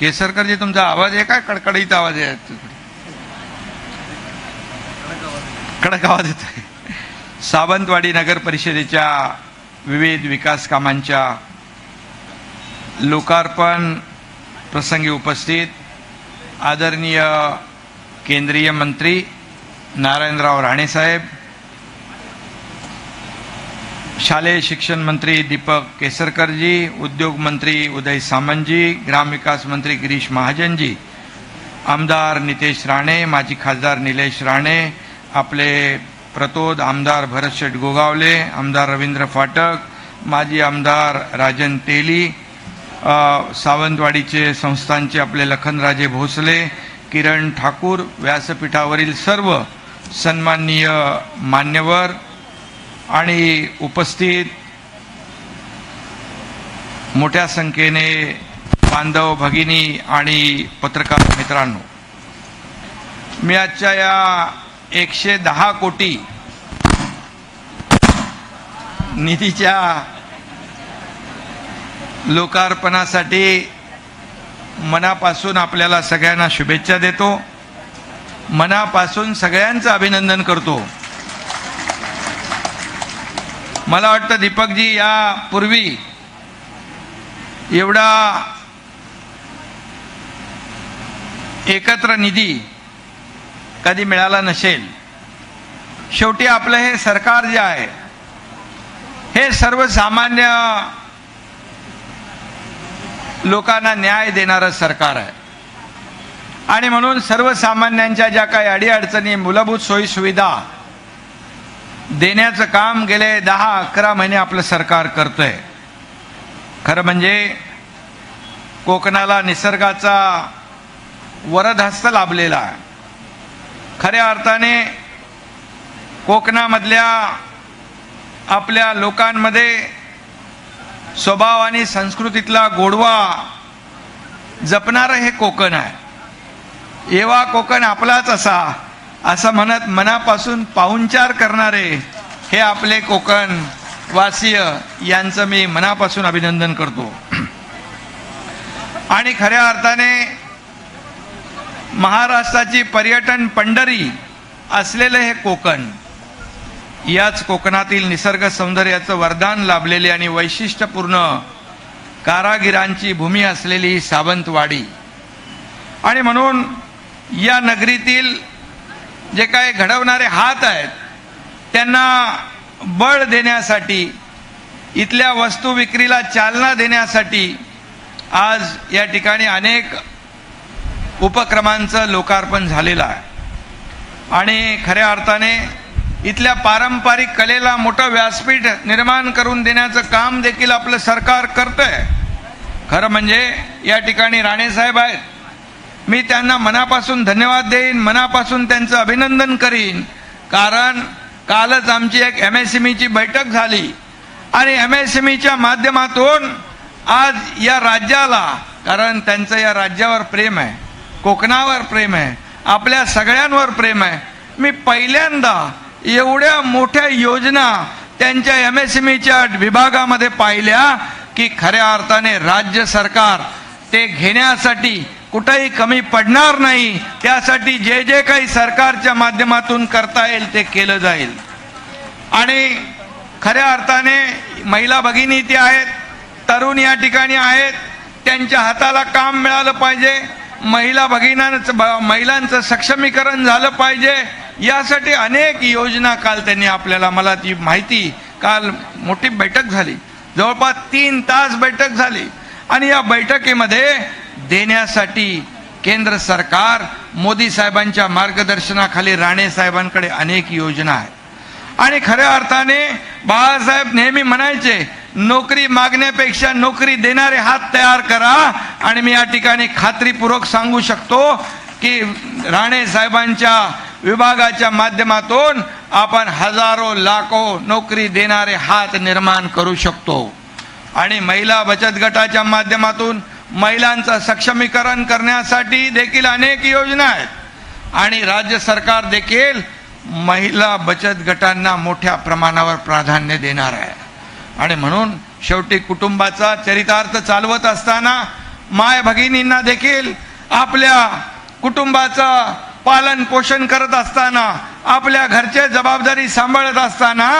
केसरकरजी तुमचा आवाज आहे काय कडकडीत आवाज आहे तिकडे? कडक आवाज येत आहे सावंतवाडी नगर परिषदेच्या विविध विकास कामांच्या लोकार्पण प्रसंगी उपस्थित आदरणीय केंद्रीय मंत्री नारायणराव राणेसाहेब शालेय शिक्षण मंत्री दीपक केसरकरजी उद्योग मंत्री उदय सामंतजी ग्रामविकास मंत्री गिरीश महाजनजी आमदार नितेश राणे माजी खासदार निलेश राणे आपले प्रतोद आमदार भरत शेठ गोगावले आमदार रवींद्र फाटक माजी आमदार राजन तेली सावंतवाडीचे संस्थांचे आपले लखनराजे भोसले किरण ठाकूर व्यासपीठावरील सर्व सन्माननीय मान्यवर आणि उपस्थित मोठ्या संख्येने बांधव भगिनी आणि पत्रकार मित्रांनो मी आजच्या या एकशे दहा कोटी निधीच्या लोकार्पणासाठी मनापासून आपल्याला सगळ्यांना शुभेच्छा देतो. मनापासून सगळ्यांचं अभिनंदन करतो. मला वाटतं दीपकजी यापूर्वी एवढा एकत्र निधी कधी मिळाला नसेल. शेवटी आपलं हे सरकार जे आहे हे सर्वसामान्य लोकांना न्याय देणारं सरकार आहे. आणि म्हणून सर्वसामान्यांच्या ज्या काही अडीअडचणी मूलभूत सोयीसुविधा देण्याचं काम गेले दहा अकरा महिने आपलं सरकार करतंय. खरं म्हणजे कोकणाला निसर्गाचा वरदहस्त लाभलेला आहे. खऱ्या अर्थाने कोकणामधल्या आपल्या लोकांमध्ये स्वभाव आणि संस्कृतीतला गोडवा जपणारं हे कोकण आहे. एवा कोकण आपलाच असा. असं म्हणत मनापासून पाहुणचार करणारे हे आपले कोकण वासीय यांचं मी मनापासून अभिनंदन करतो. आणि खऱ्या अर्थाने महाराष्ट्राची पर्यटन पंढरी असलेलं हे कोकण याच कोकणातील निसर्ग सौंदर्याचं वरदान लाभलेली आणि वैशिष्ट्यपूर्ण कारागिरांची भूमी असलेली सावंतवाडी. आणि म्हणून या नगरीतील जे काही घडवणारे हात आहेत त्यांना बळ देण्यासाठी इथल्या वस्तू विक्रीला चालना देण्यासाठी आज या ठिकाणी अनेक उपक्रमांचं लोकार्पण झालेलं आहे. आणि खऱ्या अर्थाने इथल्या पारंपरिक कलेला मोठं व्यासपीठ निर्माण करून देण्याचं काम देखील आपलं सरकार करतंय. खरं म्हणजे या ठिकाणी राणेसाहेब आहेत. मी त्यांना मनापासून धन्यवाद देईन मनापासून त्यांचं अभिनंदन करीन. कारण कालच आमची एक एम एस एम ईची बैठक झाली. आणि एम एस एम ईच्या माध्यमातून आज या राज्याला कारण त्यांचं या राज्यावर प्रेम आहे कोकणावर प्रेम आहे आपल्या सगळ्यांवर प्रेम आहे मी पहिल्यांदा एवढ्या मोठ्या योजना त्यांच्या एम एस एम ईच्या विभागामध्ये पाहिल्या की खऱ्या अर्थाने राज्य सरकार ते घेण्यासाठी कुठेही कमी पडणार नाही. त्यासाठी जे जे काही सरकारच्या माध्यमातून करता येईल ते केलं जाईल. आणि खऱ्या अर्थाने महिला भगिनी इथे आहेत तरुण या ठिकाणी आहेत त्यांच्या हाताला काम मिळालं पाहिजे. महिला भगिनांचं ब- महिलांचं सक्षमीकरण झालं पाहिजे. यासाठी अनेक योजना काल त्यांनी आपल्याला मला ती माहिती काल मोठी बैठक झाली. जवळपास तीन तास बैठक झाली. आणि या बैठकीमध्ये देण्यासाठी केंद्र सरकार मोदी साहेबांच्या मार्गदर्शनाखाली राणे साहेबांकडे अनेक योजना आहेत. आणि खऱ्या अर्थाने बाळासाहेब नेहमी म्हणायचे नोकरी मागण्यापेक्षा नोकरी देणारे हात तयार करा. आणि मी या ठिकाणी खात्रीपूर्वक सांगू शकतो की राणे साहेबांच्या विभागाच्या माध्यमातून आपण हजारो लाखो नोकरी देणारे हात निर्माण करू शकतो. आणि महिला बचत गटाच्या माध्यमातून महिलांचं सक्षमीकरण करण्यासाठी देखील अनेक योजना आहेत. आणि राज्य सरकार देखील महिला बचत गटांना मोठ्या प्रमाणावर प्राधान्य देणार आहे. आणि म्हणून शेवटी कुटुंबाचा चरितार्थ चालवत असताना माय भगिनींना देखील आपल्या कुटुंबाचं पालन पोषण करत असताना आपल्या घरचे जबाबदारी सांभाळत असताना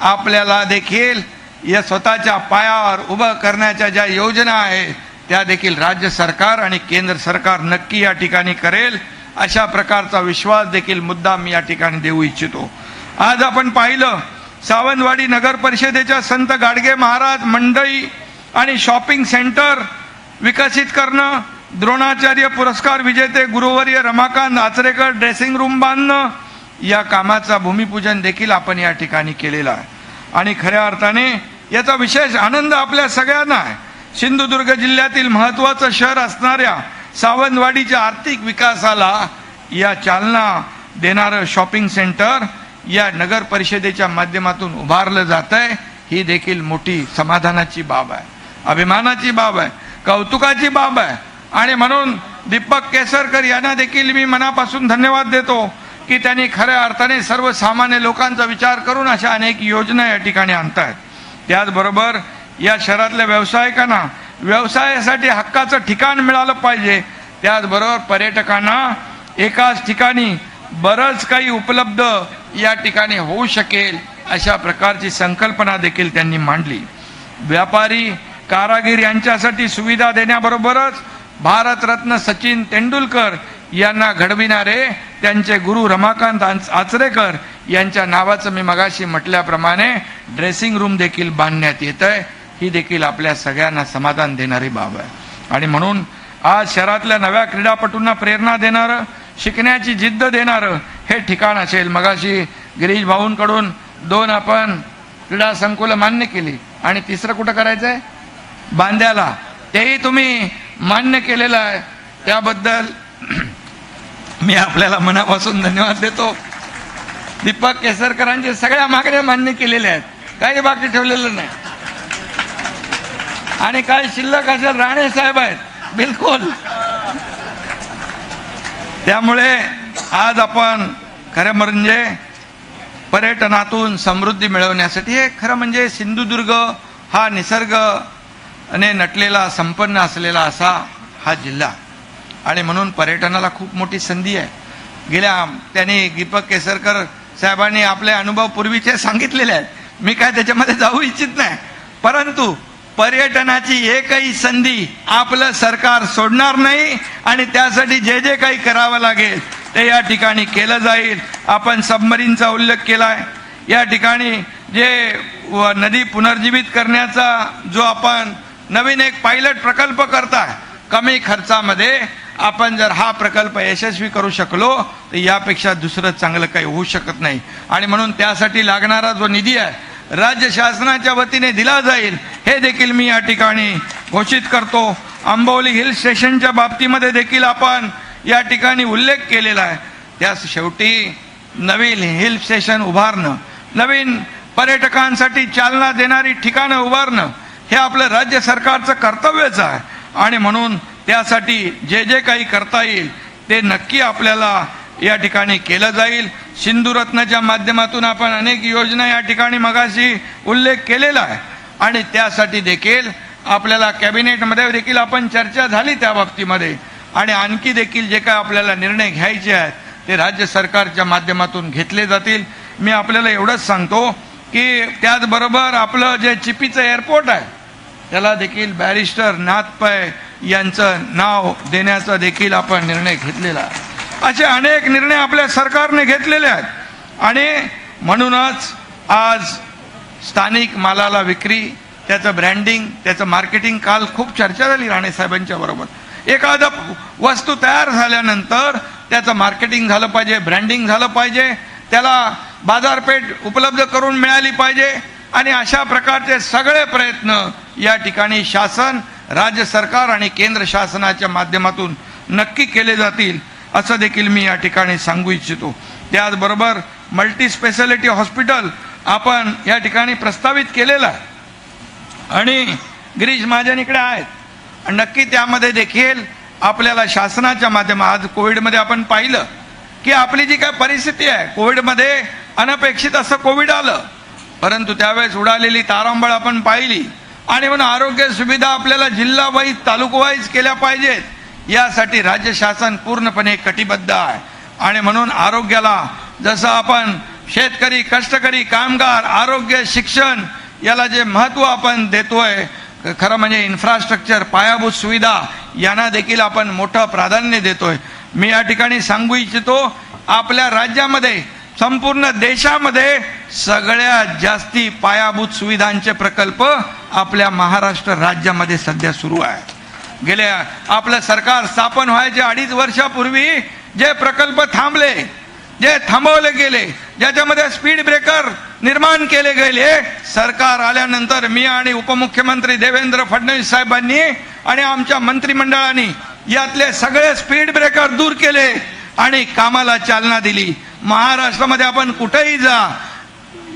आपल्याला देखील या स्वतःच्या पायावर उभं करण्याच्या ज्या योजना आहेत त्या देखील राज्य सरकार आणि केंद्र सरकार नक्की या ठिकाणी करेल अशा प्रकारचा विश्वास देखील मुद्दाम या ठिकाणी देऊ इच्छितो. आज आपण पाहिलं सावंतवाडी नगर परिषदेच्या संत गाडगे महाराज मंडई आणि शॉपिंग सेंटर विकसित करणं द्रोणाचार्य पुरस्कार विजेते गुरुवर्य रमाकांत आचरेकर ड्रेसिंग रूम बांधणं या कामाचा भूमिपूजन देखील आपण या ठिकाणी केलेला आहे. आणि खऱ्या अर्थाने याचा विशेष आनंद आपल्या सगळ्यांना आहे. सिंधुदुर्ग जिल्ह्यातील महत्वाचं शहर असणाऱ्या सावंतवाडीच्या आर्थिक विकासाला या चालना देणारं शॉपिंग सेंटर या नगर परिषदेच्या माध्यमातून उभारलं जात आहे ही देखील मोठी समाधानाची बाब आहे. अभिमानाची बाब आहे. कौतुकाची बाब आहे. आणि म्हणून दीपक केसरकर यांना देखील मी मनापासून धन्यवाद देतो की त्यांनी खऱ्या अर्थाने सर्वसामान्य लोकांचा विचार करून अशा अनेक योजना या ठिकाणी आणतायत. त्याचबरोबर या शहरातल्या व्यावसायिकांना व्यवसायासाठी हक्काचं ठिकाण मिळालं पाहिजे. त्याचबरोबर पर्यटकांना एकाच ठिकाणी बरंच काही उपलब्ध या ठिकाणी होऊ शकेल अशा प्रकारची संकल्पना देखील त्यांनी मांडली. व्यापारी कारागीर यांच्यासाठी सुविधा देण्याबरोबरच भारतरत्न सचिन तेंडुलकर यांना घडविणारे त्यांचे गुरु रमाकांत आचरेकर यांच्या नावाचं मी मगाशी म्हटल्याप्रमाणे ड्रेसिंग रूम देखील बांधण्यात येत आहे ही देखील आपल्या सगळ्यांना समाधान देणारी बाब आहे. आणि म्हणून आज शहरातल्या नव्या क्रीडापटूंना प्रेरणा देणारं शिकण्याची जिद्द देणारं हे ठिकाण असेल. मगाशी गिरीश भाऊंकडून दोन आपण क्रीडा संकुलं मान्य केली. आणि तिसरं कुठं करायचं आहे बांद्याला. तेही तुम्ही मान्य केलेलं आहे. त्याबद्दल मी आपल्याला मनापासून धन्यवाद देतो. दीपक केसरकरांच्या सगळ्या मागण्या मान्य केलेल्या आहेत. काही बाकी ठेवलेलं नाही. आणि काय शिल्लक असेल राणे साहेब आहेत. बिलकुल. त्यामुळे आज आपण खरं म्हणजे पर्यटनातून समृद्धी मिळवण्यासाठी हे खरं म्हणजे सिंधुदुर्ग हा निसर्ग ने नटलेला संपन्न असलेला असा हा जिल्हा. आणि म्हणून पर्यटनाला खूप मोठी संधी आहे. गेल्या त्यांनी दीपक केसरकर साहेबांनी आपले अनुभव पूर्वीचे सांगितलेले आहेत. मी काय त्याच्यामध्ये जाऊ इच्छित नाही. परंतु पर्यटनाची एकही संधी आपलं सरकार सोडणार नाही आणि त्यासाठी जे जे काही करावं लागेल ते या ठिकाणी केलं जाईल. आपण सबमरीनचा उल्लेख केला आहे या ठिकाणी जे नदी पुनर्जीवित करण्याचा जो आपण नवीन एक पायलट प्रकल्प करताय कमी खर्चामध्ये आपण जर हा प्रकल्प यशस्वी करू शकलो तर यापेक्षा दुसरं चांगलं काही होऊ शकत नाही. आणि म्हणून त्यासाठी लागणारा जो निधी आहे राज्य शासनाच्या वतीने दिला जाईल. हे देखील मी या ठिकाणी घोषित करतो. आंबवली हिल स्टेशनच्या बाबतीमध्ये देखील आपण या ठिकाणी उल्लेख केलेला आहे. त्या शेवटी नवीन हिल स्टेशन उभारणं नवीन पर्यटकांसाठी चालना देणारी ठिकाणं उभारणं हे आपलं राज्य सरकारचं कर्तव्यच आहे. आणि म्हणून त्यासाठी जे जे काही करता येईल ते नक्की आपल्याला या ठिकाणी केलं जाईल. सिंधुरत्नाच्या माध्यमातून आपण अनेक योजना या ठिकाणी मगाशी उल्लेख केलेला आहे. आणि त्यासाठी देखील आपल्याला कॅबिनेटमध्ये देखील आपण चर्चा झाली त्या बाबतीमध्ये. आणि आणखी देखील जे काय आपल्याला निर्णय घ्यायचे आहेत ते राज्य सरकारच्या माध्यमातून घेतले जातील. मी आपल्याला एवढंच सांगतो की त्याचबरोबर आपलं जे चिपीचं एअरपोर्ट आहे त्याला देखील बॅरिस्टर नाथ पै यांचं नाव देण्याचा देखील आपण निर्णय घेतलेला आहे. असे अनेक निर्णय आपल्या सरकारने घेतलेले आहेत. आणि म्हणूनच आज स्थानिक मालाला विक्री त्याचं ब्रँडिंग त्याचं मार्केटिंग काल खूप चर्चा झाली राणे साहेबांच्या बरोबर. एखादं वस्तू तयार झाल्यानंतर त्याचं मार्केटिंग झालं पाहिजे ब्रँडिंग झालं पाहिजे त्याला बाजारपेठ उपलब्ध करून मिळाली पाहिजे आणि अशा प्रकारचे सगळे प्रयत्न या ठिकाणी शासन राज्य सरकार आणि केंद्र शासनाच्या माध्यमातून नक्की केले जातील. असं देखील मी या ठिकाणी सांगू इच्छितो. त्याचबरोबर मल्टी स्पेशालिटी हॉस्पिटल आपण या ठिकाणी प्रस्तावित केलेलं आहे. आणि गिरीश महाजन इकडे आहेत. आणि नक्की त्यामध्ये देखील आपल्याला शासनाच्या माध्यमात आज कोविडमध्ये आपण पाहिलं की आपली जी काय परिस्थिती आहे कोविडमध्ये अनपेक्षित असं कोविड आलं. परंतु त्यावेळेस उडालेली तारांबळ आपण पाहिली. आणि म्हणून आरोग्य सुविधा आपल्याला जिल्हा वाईज तालुका वाईज केल्या पाहिजेत. यासाठी राज्य शासन पूर्णपणे कटिबद्ध आहे. आणि म्हणून आरोग्याला जसं आपण शेतकरी कष्टकरी कामगार आरोग्य शिक्षण याला जे महत्त्व आपण देतोय खरं म्हणजे इन्फ्रास्ट्रक्चर पायाभूत सुविधा यांना देखील आपण मोठं प्राधान्य देतोय. मी या ठिकाणी सांगू इच्छितो आपल्या राज्यामध्ये संपूर्ण देशामध्ये सगळ्यात जास्ती पायाभूत सुविधांचे प्रकल्प आपल्या महाराष्ट्र राज्यामध्ये सध्या सुरू आहेत. गेल्या आपलं सरकार स्थापन व्हायच्या अडीच वर्षापूर्वी जे प्रकल्प थांबले जे थांबवले गेले ज्याच्यामध्ये स्पीड ब्रेकर निर्माण केले गेले सरकार आल्यानंतर मी आणि उपमुख्यमंत्री देवेंद्र फडणवीस साहेबांनी आणि आमच्या मंत्रिमंडळाने यातले सगळे स्पीड ब्रेकर दूर केले आणि कामाला चालना दिली. महाराष्ट्रामध्ये आपण कुठेही जा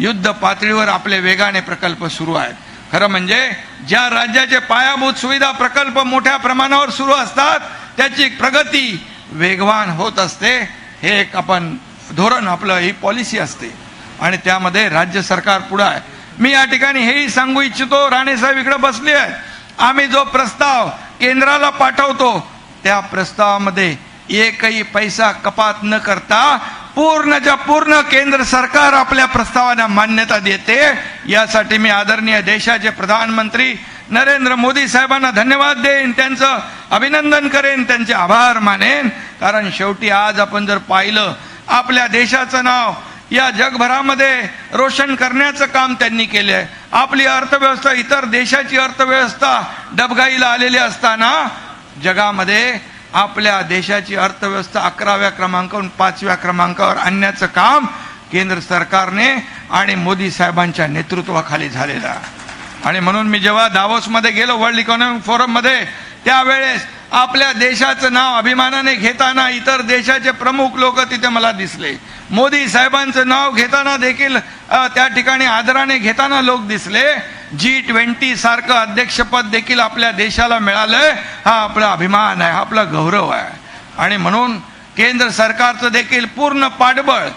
युद्ध पातळीवर आपले वेगाने प्रकल्प सुरू आहेत. खरं म्हणजे ज्या राज्याचे पायाभूत सुविधा प्रकल्प मोठ्या प्रमाणावर सुरू असतात त्याची प्रगती वेगवान होत असते. हे एक आपण धोरण आपलं ही पॉलिसी असते. आणि त्यामध्ये राज्य सरकार पुढं आहे. मी या ठिकाणी हेही सांगू इच्छितो राणेसाहेब इकडे बसले आहेत. आम्ही जो प्रस्ताव केंद्राला पाठवतो त्या प्रस्तावामध्ये एकही पैसा कपात न करता पूर्णच्या पूर्ण केंद्र सरकार आपल्या प्रस्तावांना मान्यता देते. यासाठी मी आदरणीय देशाचे प्रधानमंत्री नरेंद्र मोदी साहेबांना धन्यवाद देईन त्यांचं अभिनंदन करेन त्यांचे आभार मानेन. कारण शेवटी आज आपण जर पाहिलं आपल्या देशाचं नाव या जगभरामध्ये रोशन करण्याचं काम त्यांनी केलं आहे आपली अर्थव्यवस्था इतर देशाची अर्थव्यवस्था डबघाईला आलेली असताना जगामध्ये आपल्या देशाची अर्थव्यवस्था अकराव्या क्रमांकावरून पाचव्या क्रमांकावर आणण्याचं काम केंद्र सरकारने आणि मोदी साहेबांच्या नेतृत्वाखाली झालेलं आहे. आणि म्हणून मी जेव्हा दावोसमध्ये गेलो वर्ल्ड इकॉनॉमिक फोरममध्ये त्यावेळेस आपल्या देशाचं नाव अभिमानाने घेताना इतर देशाचे प्रमुख लोक तिथे मला दिसले. मोदी साहेबांचं नाव घेताना देखील त्या ठिकाणी आदराने घेताना लोक दिसले. जी ट्वेंटी सारखं अध्यक्षपद देखील आपल्या देशाला मिळालंय. हा आपला अभिमान आहे हा आपला गौरव आहे. आणि म्हणून केंद्र सरकारचं देखील पूर्ण पाठबळ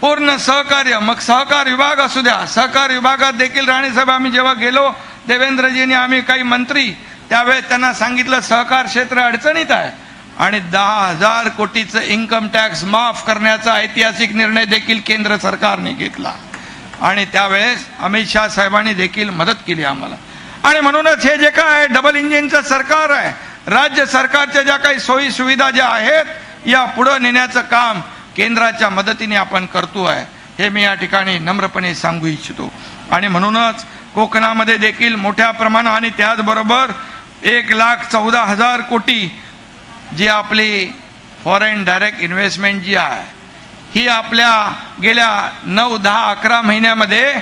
पूर्ण सहकार्य मग सहकार विभाग असू द्या सहकार विभागात देखील राणेसाहेब आम्ही जेव्हा गेलो देवेंद्रजींनी आम्ही काही मंत्री त्यावेळेस त्यांना सांगितलं सहकार क्षेत्र अडचणीत आहे. आणि दहा हजार कोटीचं इन्कम टॅक्स माफ करण्याचा ऐतिहासिक निर्णय देखील केंद्र सरकारने घेतला. आणि त्यावेळेस अमित शहा साहेबांनी देखील मदत केली आम्हाला. आणि म्हणूनच हे जे काय डबल इंजिनचं सरकार आहे राज्य सरकारच्या ज्या काही सोयी सुविधा ज्या आहेत या पुढं नेण्याचं काम केंद्राच्या मदतीने आपण करतो आहे हे मी या ठिकाणी नम्रपणे सांगू इच्छितो. आणि म्हणूनच कोकणामध्ये देखील मोठ्या प्रमाणात आणि त्याचबरोबर एक लाख चौदा हजार कोटी जी आपली फॉरेन डायरेक्ट इन्व्हेस्टमेंट जी आहे ही आपल्या गेल्या नऊ दहा अकरा महिन्यामध्ये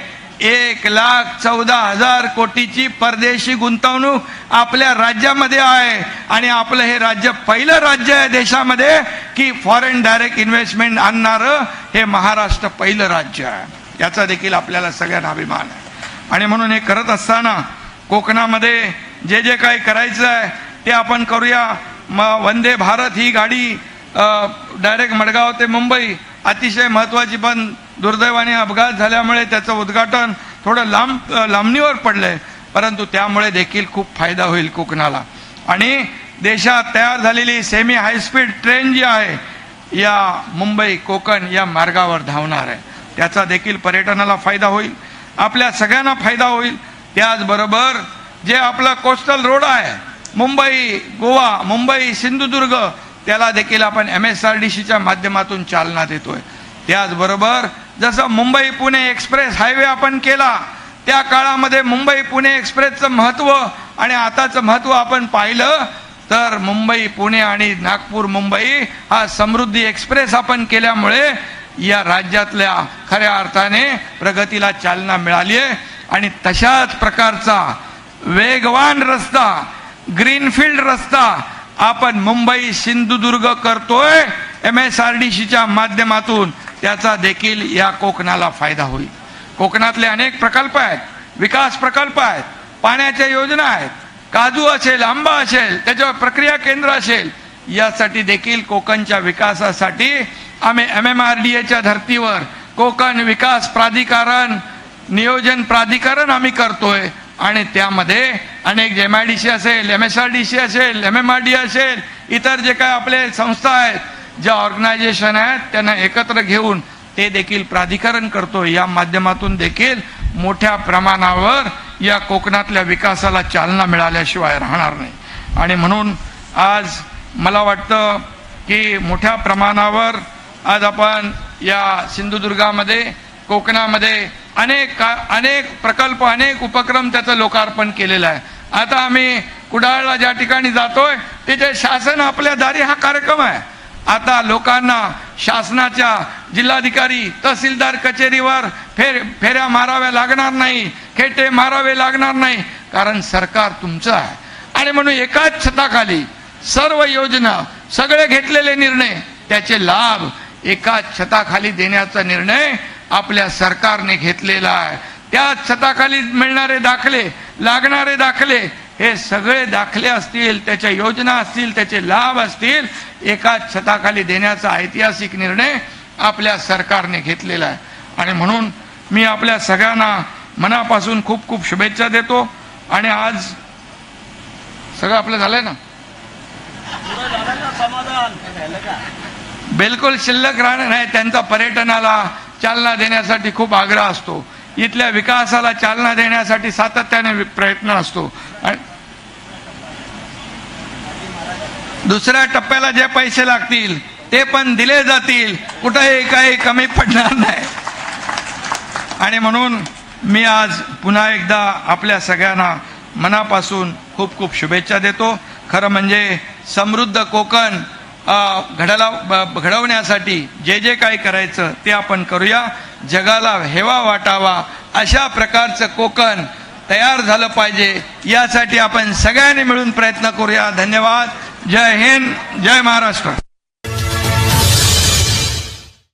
एक लाख चौदा हजार कोटीची परदेशी गुंतवणूक आपल्या राज्यामध्ये आहे. आणि आपलं हे राज्य पहिलं राज्य आहे देशामध्ये की फॉरेन डायरेक्ट इन्व्हेस्टमेंट आणणारं हे महाराष्ट्र पहिलं राज्य आहे. याचा देखील आपल्याला सगळ्यांना अभिमान आहे. आणि म्हणून हे करत असताना कोकणामध्ये जे जे काही करायचं आहे ते आपण करूया. म वंदे भारत ही गाडी डायरेक्ट मडगाव ते मुंबई अतिशय महत्त्वाची पण दुर्दैवाने अपघात झाल्यामुळे त्याचं उद्घाटन थोडं लांब लांबणीवर लांबणीवर पडलंय. परंतु त्यामुळे देखील खूप फायदा होईल कोकणाला. आणि देशात तयार झालेली सेमी हायस्पीड ट्रेन जी आहे या मुंबई कोकण या मार्गावर धावणार आहे. त्याचा देखील पर्यटनाला फायदा होईल. आपल्या सगळ्यांना फायदा होईल. त्याचबरोबर जे आपला कोस्टल रोड आहे मुंबई गोवा मुंबई सिंधुदुर्ग त्याला देखील आपण एम एस आर डी सीच्या माध्यमातून चालना देतोय. त्याचबरोबर जसं मुंबई पुणे एक्सप्रेस हायवे आपण केला त्या काळामध्ये मुंबई पुणे एक्सप्रेसचं महत्त्व आणि आताचं महत्त्व आपण पाहिलं तर मुंबई पुणे आणि नागपूर मुंबई हा समृद्धी एक्सप्रेस आपण केल्यामुळे या राज्यातल्या खऱ्या अर्थाने प्रगतीला चालना मिळाली आहे आणि तशाच प्रकारचा वेगवान रस्ता ग्रीनफील्ड रस्ता आपण मुंबई सिंधुदुर्ग करतोय एम एस आर डी सीच्या माध्यमातून त्याचा देखील या कोकणाला फायदा होईल. कोकणातले अनेक प्रकल्प आहेत विकास प्रकल्प आहेत पाण्याच्या योजना आहेत काजू असेल आंबा असेल त्याच्यावर प्रक्रिया केंद्र असेल यासाठी देखील कोकणच्या विकासासाठी आम्ही एम एम आर डी एच्या धर्तीवर कोकण विकास प्राधिकरण नियोजन प्राधिकरण आम्ही करतोय. आणि त्यामध्ये अनेक एम आय डी सी असेल M S R D C असेल एम एम आर डी असेल इतर जे काय आपले संस्था आहेत ज्या ऑर्गनायझेशन आहेत त्यांना एकत्र घेऊन ते देखील प्राधिकरण करतो या माध्यमातून देखील मोठ्या प्रमाणावर या कोकणातल्या विकासाला चालना मिळाल्याशिवाय राहणार नाही. आणि म्हणून आज मला वाटतं की मोठ्या प्रमाणावर आज आपण या सिंधुदुर्गामध्ये कोकणामध्ये अनेक का अनेक प्रकल्प अनेक उपक्रम त्याचं लोकार्पण केलेलं आहे. आता आम्ही कुडाळला ज्या ठिकाणी जातोय तिथे शासन आपल्या दारी हा कार्यक्रम आहे. आता लोकांना शासनाच्या जिल्हाधिकारी तहसीलदार कचेरीवर फेर फेऱ्या माराव्या लागणार नाही खेटे मारावे लागणार नाही कारण सरकार तुमचं आहे. आणि म्हणून एकाच छताखाली सर्व योजना सगळे घेतलेले निर्णय त्याचे लाभ एकाच छताखाली देण्याचा निर्णय आपल्या सरकारने घेतलेला आहे. त्याच छताखाली मिळणारे दाखले लागणारे दाखले हे सगळे दाखले असतील त्याच्या योजना असतील त्याचे लाभ असतील एकाच छताखाली देण्याचा ऐतिहासिक निर्णय आपल्या सरकारने घेतलेला आहे. आणि म्हणून मी आपल्या सगळ्यांना मनापासून खूप खूप शुभेच्छा देतो. आणि आज सगळं आपलं झालंय ना? बिलकुल शिल्लक राहणार नाही त्यांचा पर्यटनाला चालना देण्यासाठी खूप आग्रह असतो. इथल्या विकासाला चालना देण्यासाठी सातत्याने प्रयत्न असतो. आणि दुसऱ्या टप्प्याला जे पैसे लागतील ते पण दिले जातील. कुठेही काही कमी पडणार नाही. आणि म्हणून मी आज पुन्हा एकदा आपल्या सगळ्यांना मनापासून खूप खूप शुभेच्छा देतो. खरं म्हणजे समृद्ध कोकण घडला ब- घडवण्यासाठी जे जे काही करायचं ते आपण करूया. जगाला हेवा वाटावा अशा प्रकारचं कोकण तयार झालं पाहिजे. यासाठी आपण सगळ्यांनी मिळून प्रयत्न करूया. धन्यवाद. जय हिंद. जय महाराष्ट्र.